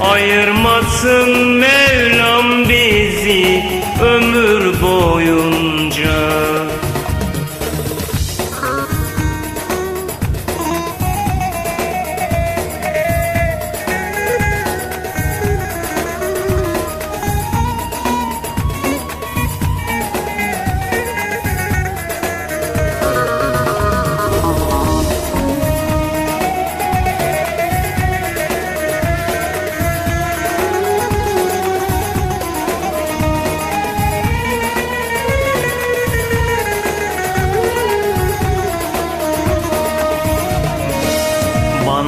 Ayırmasın Mevlam bizi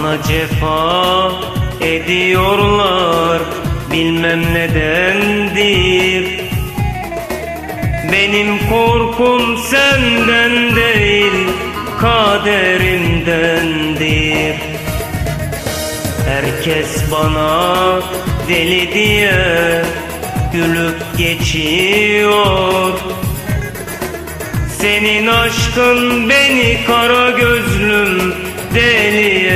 Bana cefa ediyorlar bilmem nedendir. Benim korkum senden değil kaderimdendir. Herkes bana deli diye gülüp geçiyor. Senin aşkın beni kara gözlüm deli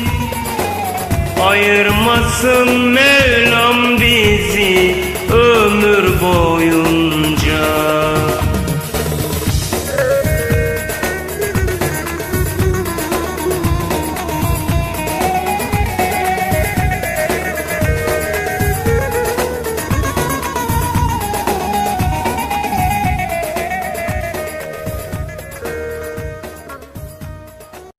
Ayırmasın Mevlam